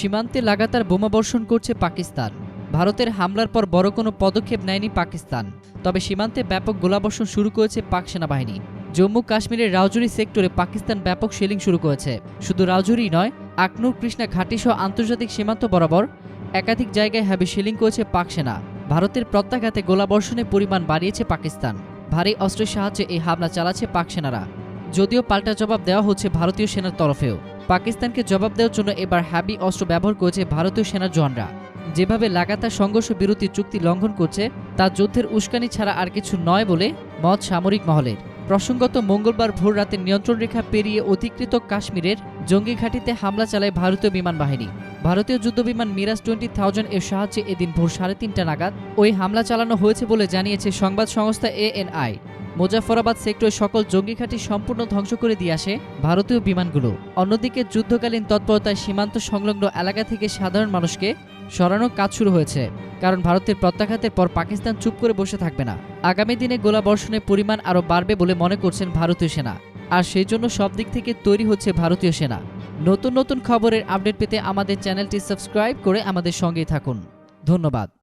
সীমান্তে লাগাতার বোমাবর্ষণ করছে পাকিস্তান। ভারতের হামলার পর বড় কোনো পদক্ষেপ নেয়নি পাকিস্তান। তবে সীমান্তে ব্যাপক গোলাবর্ষণ শুরু করেছে পাক সেনাবাহিনী। জম্মু কাশ্মীরের রাউজুরি সেক্টরে পাকিস্তান ব্যাপক শেলিং শুরু করেছে। শুধু রাউজুরি নয়, আকনুর, কৃষ্ণা ঘাটি সহ আন্তর্জাতিক সীমান্ত বরাবর একাধিক জায়গায় হ্যাভি শেলিং করেছে পাক সেনা। ভারতের প্রত্যাঘাতে গোলাবর্ষণের পরিমাণ বাড়িয়েছে পাকিস্তান। ভারী অস্ত্রের সাহায্যে এই হামলা চালাচ্ছে পাক সেনারা। যদিও পাল্টা জবাব দেওয়া হচ্ছে ভারতীয় সেনার তরফেও। পাকিস্তানকে জবাব দেওয়ার জন্য এবার হ্যাবি অস্ত্র ব্যবহার করেছে ভারতীয় সেনার জনরা যেভাবে লাগাতার সংঘর্ষ বিরতি চুক্তি লঙ্ঘন করছে, তা যুদ্ধের উস্কানি ছাড়া আর কিছু নয় বলে মত সামরিক মহলের। প্রসঙ্গত, মঙ্গলবার ভোর রাতে নিয়ন্ত্রণ রেখা পেরিয়ে অধিকৃত কাশ্মীরের জঙ্গি ঘাঁটিতে হামলা চালায় ভারতীয় বিমান বাহিনী। ভারতীয় যুদ্ধবিমান মিরাজ টোয়েন্টি থাউজেন্ড এর সাহায্যে এদিন ভোর সাড়ে তিনটা নাগাদ ওই হামলা চালানো হয়েছে বলে জানিয়েছে সংবাদ সংস্থা এএনআই। মুজাফরাবাদ সেক্টরের সকল জঙ্গি ঘাঁটি সম্পূর্ণ ধ্বংস করে দিয়ে আসে ভারতীয় বিমানগুলো। অন্যদিকে যুদ্ধকালীন তৎপরতায় সীমান্ত সংলগ্ন এলাকা থেকে সাধারণ মানুষকে সরানোর কাজ শুরু হয়েছে, কারণ ভারতের প্রত্যাঘাতের পর পাকিস্তান চুপ করে বসে থাকবে না। আগামী দিনে গোলাবর্ষণের পরিমাণ আরও বাড়বে বলে মনে করছেন ভারতীয় সেনা। আর সেই জন্য সব দিক থেকে তৈরি হচ্ছে ভারতীয় সেনা। নতুন নতুন খবরের আপডেট পেতে আমাদের চ্যানেলটি সাবস্ক্রাইব করে আমাদের সঙ্গেই থাকুন। ধন্যবাদ।